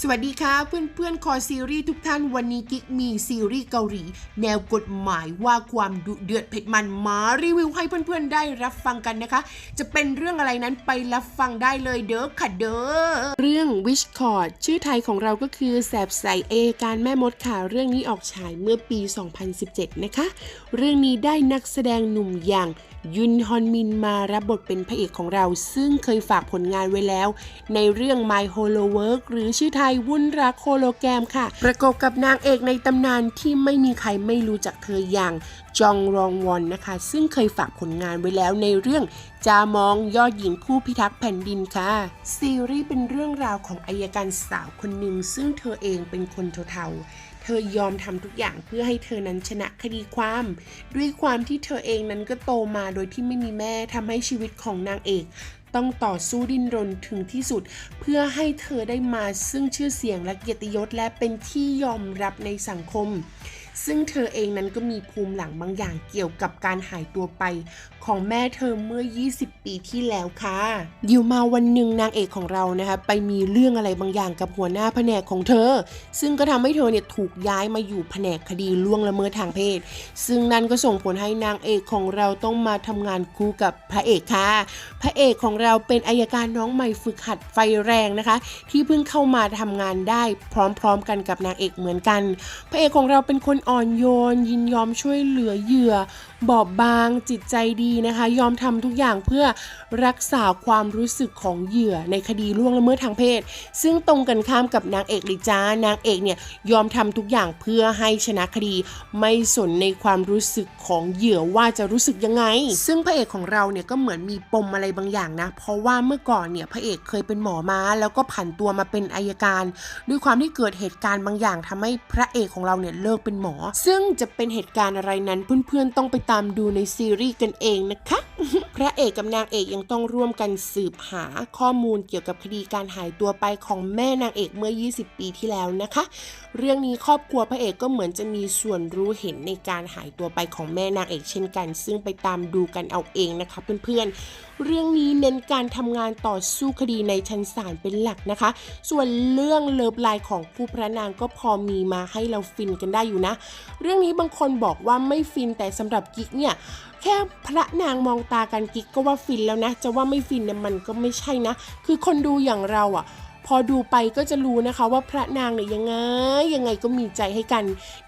สวัสดีค่ะเพื่อนๆ คอซีรีส์ทุกท่านวันนี้กิ๊กมีซีรีส์เกาหลี แนวกฎหมายว่าความดุเดือดเผ็ดมันมารีวิวให้เพื่อนๆ ได้รับฟังกันนะคะ จะเป็นเรื่องอะไรนั้นไปรับฟังได้เลยเด้อค่ะเด้อเรื่อง Wish Court ชื่อไทยของเราก็คือแสบใสเอการแม่มดค่ะ เรื่องนี้ออกฉายเมื่อปี 2017 นะคะ เรื่องนี้ได้นักแสดงหนุ่มอย่าง ยุนฮอนมินมารับบทเป็นพระเอกของเรา ซึ่งเคยฝากผลงานไว้แล้ว ในเรื่อง My Holo Work หรือชื่อไทยวุ่นรักโฮโลแกรมค่ะ ประกบกับนางเอกในตำนานที่ไม่มีใครไม่รู้จักเธออย่างจองรองวอนนะคะ ซึ่งเคยฝากผลงานไว้แล้วในเรื่องจามองยอดหญิงผู้พิทักษ์แผ่นดินค่ะ ซีรีส์เป็นเรื่องราวของอายการสาวคนหนึ่งซึ่งเธอเองเป็นคนเทาๆ ธอยอมทำทุกอย่างเพื่อให้เธอนั้นชนะคดีความ ด้วยความที่เธอเองนั้นก็โตมาโดยที่ไม่มีแม่ทำให้ชีวิตของนางเอก ต้องต่อสู้ดิ้นรนถึงที่สุด เพื่อให้เธอได้มาซึ่งชื่อเสียงและเกียรติยศและเป็นที่ยอมรับในสังคม ซึ่งเธอเองนั้นก็มีภูมิหลังบางอย่างเกี่ยวกับการหายตัวไป ของแม่เธอเมื่อ 20 ปีที่แล้วค่ะอยู่มาวันหนึ่งนางเอกของเรานะคะไปมีเรื่องอะไรบางอย่างกับหัวหน้าแผนกของเธอ ซึ่งก็ทำให้เธอเนี่ยถูกย้ายมาอยู่แผนกคดีล่วงละเมิดทางเพศ ซึ่งนั่นก็ส่งผลให้นางเอกของเราต้องมาทำงานคู่กับพระเอกค่ะพระเอกของเราเป็นอายการน้องใหม่ฝึกหัดไฟแรงนะคะ ที่เพิ่งเข้ามาทำงานได้พร้อมๆกันกับนางเอกเหมือนกัน พระเอกของเราเป็นคนอ่อนโยน ยินยอมช่วยเหลือเหยื่อ บอบบางจิตใจดีนะคะ ยอมทำทุกอย่างเพื่อรักษาความรู้สึกของเหยื่อในคดีล่วงละเมิดทางเพศ ซึ่งตรงกันข้ามกับนางเอกเลยจ้านางเอกเนี่ยยอมทำทุกอย่างเพื่อให้ชนะคดี ไม่สนในความรู้สึกของเหยื่อว่าจะรู้สึกยังไง ซึ่งพระเอกของเราเนี่ยก็เหมือนมีปมอะไรบางอย่างนะเพราะว่าเมื่อก่อนเนี่ยพระเอกเคยเป็นหมอมาแล้วก็ผันตัวมาเป็นอายการ ด้วยความที่เกิดเหตุการณ์บางอย่างทำให้พระเอกของเราเนี่ยเลิกเป็นหมอ ซึ่งจะเป็นเหตุการณ์อะไรนั้นเพื่อนๆต้องไปตามดูในซีรีส์กันเองนะคะ พระเอกกับนางเอกยังต้องร่วมกันสืบหาข้อมูลเกี่ยวกับคดีการหายตัวไปของแม่นางเอกเมื่อ 20 ปีที่แล้วนะคะ เรื่องนี้ครอบครัวพระเอกก็เหมือนจะมีส่วนรู้เห็นในการหายตัวไปของแม่นางเอกเช่นกัน ซึ่งไปตามดูกันเอาเองนะคะเพื่อนๆเรื่องนี้เน้นการทำงานต่อสู้คดีในชั้นศาลเป็นหลักนะคะ ส่วนเรื่องเลิฟไลน์ของคู่พระนางก็พอมีมาให้เราฟินกันได้อยู่นะ เรื่องนี้บางคนบอกว่าไม่ฟินแต่สำหรับกิ๊กเนี่ยแค่พระนางมองตากันกิ๊กก็ว่าฟินแล้วนะ จะว่าไม่ฟินเนี่ยมันก็ไม่ใช่นะ คือคนดูอย่างเราอะ่ะ พอดูไปก็จะรู้นะคะว่าพระนางเนี่ยยังไงยังไงก็มีใจให้กัน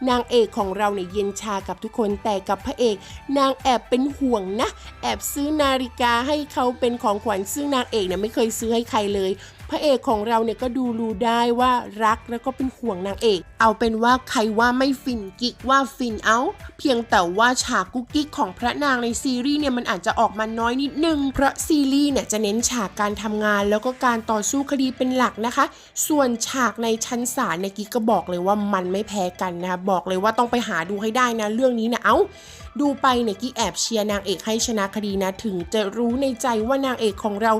นางเอกของเราเนี่ยเย็นชากับทุกคนแต่กับพระเอก นางแอบเป็นห่วงนะ แอบซื้อนาฬิกาให้เขาเป็นของขวัญซึ่งนางเอกเนี่ยไม่เคยซื้อให้ใครเลย พระเอกของเราเนี่ยก็ดูรู้ได้ว่ารักแล้วก็เป็นห่วงนางเอก เอาเป็นว่าใครว่าไม่ฟินกิกว่าฟินเอา เพียงแต่ว่าฉากกุ๊กกิ๊กของพระนางในซีรีส์เนี่ยมันอาจจะออกมาน้อยนิดนึง เพราะซีรีส์เนี่ยจะเน้นฉากการทำงาน แล้วก็การต่อสู้คดีเป็นหลักนะคะ ส่วนฉากในชั้นศาลเนี่ยกิ๊กก็บอกเลยว่ามันไม่แพ้กันนะคะบอกเลยว่าต้องไปหาดูให้ได้นะเรื่องนี้นะเอาดูไปเนี่ยกิ๊กแอบเชียร์นางเอกให้ชนะคดีนะ ถึงจะรู้ในใจว่านางเอกของเรา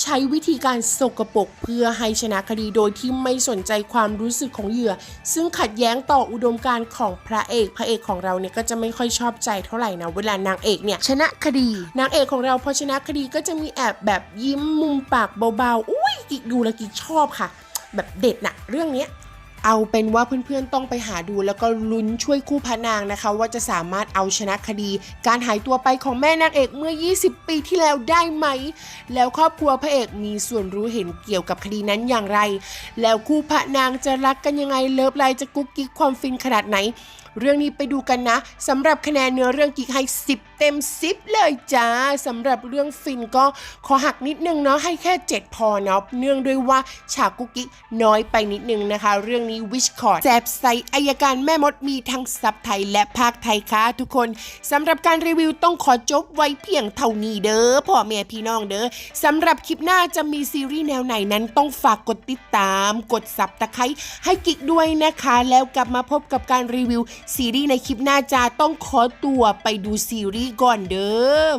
ใช้วิธีการสกปรกเพื่อให้ชนะคดีโดยที่ไม่สนใจความรู้สึกของเหยื่อ ซึ่งขัดแย้งต่ออุดมการณ์ของพระเอกพระเอกของเราเนี่ยก็จะไม่ค่อยชอบใจเท่าไหร่นะเวลานางเอกเนี่ยชนะคดี นางเอกของเราพอชนะคดีก็จะมีแอบแบบยิ้มมุมปากเบาๆอุ้ยกิ๊กดูแล้วกิ๊กชอบค่ะ แบบเด็ดนะเรื่องเนี้ย เอาเป็นว่าเพื่อนๆต้องไปหาดูแล้วก็ลุ้นช่วยคู่พระนางนะคะ ว่าจะสามารถเอาชนะคดี การหายตัวไปของแม่นางเอกเมื่อ 20 ปีที่แล้วได้ไหม แล้วครอบครัวพระเอกมีส่วนรู้เห็นเกี่ยวกับคดีนั้นอย่างไร แล้วคู่พระนางจะรักกันยังไงเลิฟไลน์จะกุ๊กกิ๊กความฟินขนาดไหน เรื่องนี้ไปดูกันนะสำหรับคะแนนเนื้อเรื่องกิ๊กให้ 10 เต็ม 10 เลยจ้าสำหรับเรื่องฟินก็ขอหักนิดนึงเนาะให้แค่ 7 พอเนาะเนื่องด้วยว่าฉากกุ๊กกิ๊กน้อยไปนิดนึงนะคะ เรื่องนี้วิชคอร์ดแสบใสอายการแม่มดมีทั้งซับไทยและภาคไทยค่ะทุกคนสำหรับการรีวิวต้องขอจบไว้เพียงเท่านี้เด้อพ่อแม่พี่น้องเด้อสำหรับคลิปหน้าจะมีซีรีส์แนวไหนนั้นต้องฝากกดติดตาม กดสับตะไคร้ให้กิ๊กด้วยนะคะ แล้วกลับมาพบกับการรีวิวซีรีส์ในคลิปหน้าจาต้องขอตัวไปดูซีรีส์ก่อนเด้อ